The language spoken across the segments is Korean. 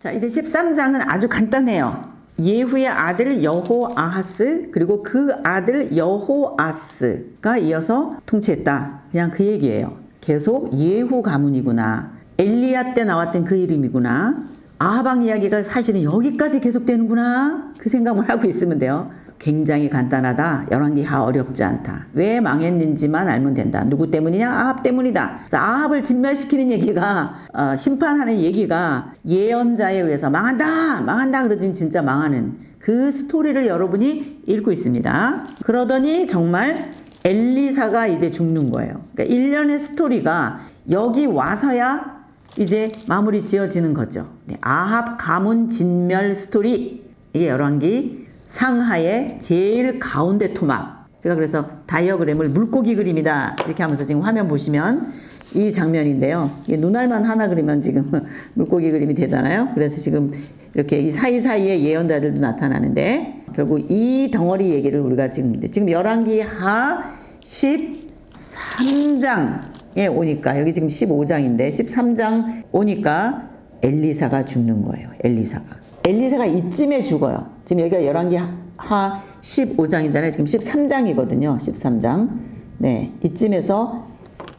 자, 이제 13장은 아주 간단해요. 예후의 아들 여호아하스 그리고 그 아들 여호아스가 이어서 통치했다. 그냥 그 얘기예요. 계속 예후 가문이구나. 엘리야 때 나왔던 그 이름이구나. 아하방 이야기가 사실은 여기까지 계속되는구나. 그 생각만 하고 있으면 돼요. 굉장히 간단하다. 열왕기하 어렵지 않다. 왜 망했는지만 알면 된다. 누구 때문이냐? 아합 때문이다. 자, 아합을 진멸시키는 얘기가 어, 심판하는 얘기가 예언자에 의해서 망한다, 망한다 그러더니 진짜 망하는 그 스토리를 여러분이 읽고 있습니다. 그러더니 정말 엘리사가 이제 죽는 거예요. 그러니까 1년의 스토리가 여기 와서야 이제 마무리 지어지는 거죠. 네, 아합 가문 진멸 스토리 이게 열왕기 상하의 제일 가운데 토막. 제가 그래서 다이어그램을 물고기 그림이다 이렇게 하면서 지금 화면 보시면 이 장면인데요. 눈알만 하나 그리면 지금 물고기 그림이 되잖아요. 그래서 지금 이렇게 이 사이사이에 예언자들도 나타나는데 결국 이 덩어리 얘기를 우리가 지금 지금 열왕기 하 13장에 오니까 여기 지금 15장인데 13장 오니까 엘리사가 죽는 거예요. 엘리사가. 엘리사가 이쯤에 죽어요. 지금 여기가 열왕기 하 15장이잖아요. 지금 13장이거든요. 13장. 네. 이쯤에서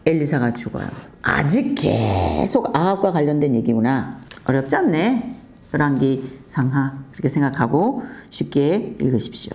엘리사가 죽어요. 아직 계속 아합과 관련된 얘기구나. 어렵지 않네. 열왕기 상하. 그렇게 생각하고 쉽게 읽으십시오.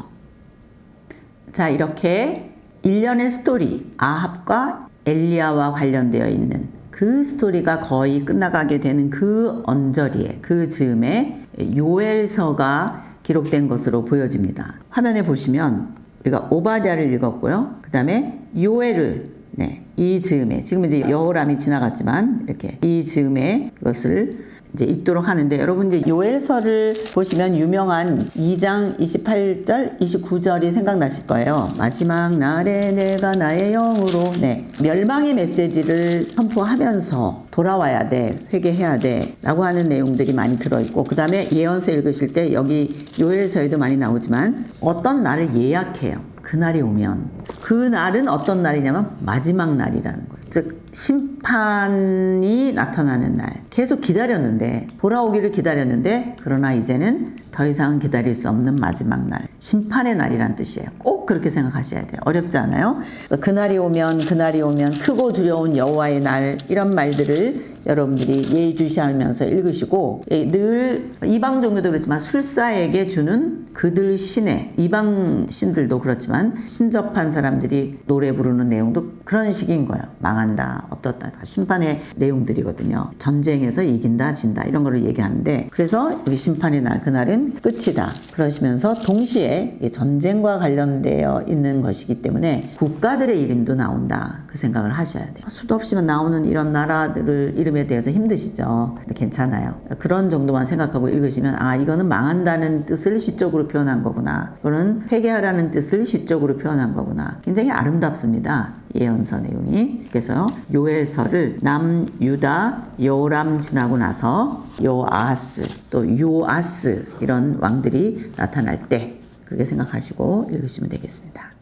자, 이렇게 일련의 스토리, 아합과 엘리야와 관련되어 있는 그 스토리가 거의 끝나가게 되는 그 언저리에, 그 즈음에 요엘서가 기록된 것으로 보여집니다. 화면에 보시면 우리가 오바댜를 읽었고요. 그 다음에 요엘을 네, 이 즈음에 지금 이제 여호람이 지나갔지만 이렇게 이 즈음에 그것을 이제 읽도록 하는데 여러분 이제 요엘서를 보시면 유명한 2장 28절, 29절이 생각나실 거예요. 마지막 날에 내가 나의 영으로 네. 멸망의 메시지를 선포하면서 돌아와야 돼. 회개해야 돼. 라고 하는 내용들이 많이 들어 있고 그 다음에 예언서 읽으실 때 여기 요엘서에도 많이 나오지만 어떤 날을 예약해요. 그날이 오면 그 날은 어떤 날이냐면 마지막 날이라는 거예요. 즉 심 판이 나타나는 날 계속 기다렸는데 돌아오기를 기다렸는데 그러나 이제는 더 이상 기다릴 수 없는 마지막 날 심판의 날이란 뜻이에요. 꼭 그렇게 생각하셔야 돼요. 어렵지 않아요? 그날이 오면 그날이 오면 크고 두려운 여호와의 날 이런 말들을 여러분들이 예의주시하면서 읽으시고 예, 늘 이방 종교도 그렇지만 술사에게 주는 그들 신의 이방 신들도 그렇지만 신접한 사람들이 노래 부르는 내용도 그런 식인 거예요. 망한다, 어떻다, 다 심판의 내용들이거든요. 전쟁에서 이긴다, 진다 이런 거를 얘기하는데 그래서 여기 심판의 날 그날은 끝이다. 그러시면서 동시에 이 전쟁과 관련되어 있는 것이기 때문에 국가들의 이름도 나온다. 그 생각을 하셔야 돼요. 수도 없이만 나오는 이런 나라들을 이름에 대해서 힘드시죠. 괜찮아요. 그런 정도만 생각하고 읽으시면 아 이거는 망한다는 뜻을 시적으로 표현한 거구나. 이거는 회개하라는 뜻을 시적으로 표현한 거구나. 굉장히 아름답습니다. 예언서 내용이. 그래서 요엘서를 남유다 요람 지나고 나서 요아스 또 요아스 이런 왕들이 나타날 때 그렇게 생각하시고 읽으시면 되겠습니다.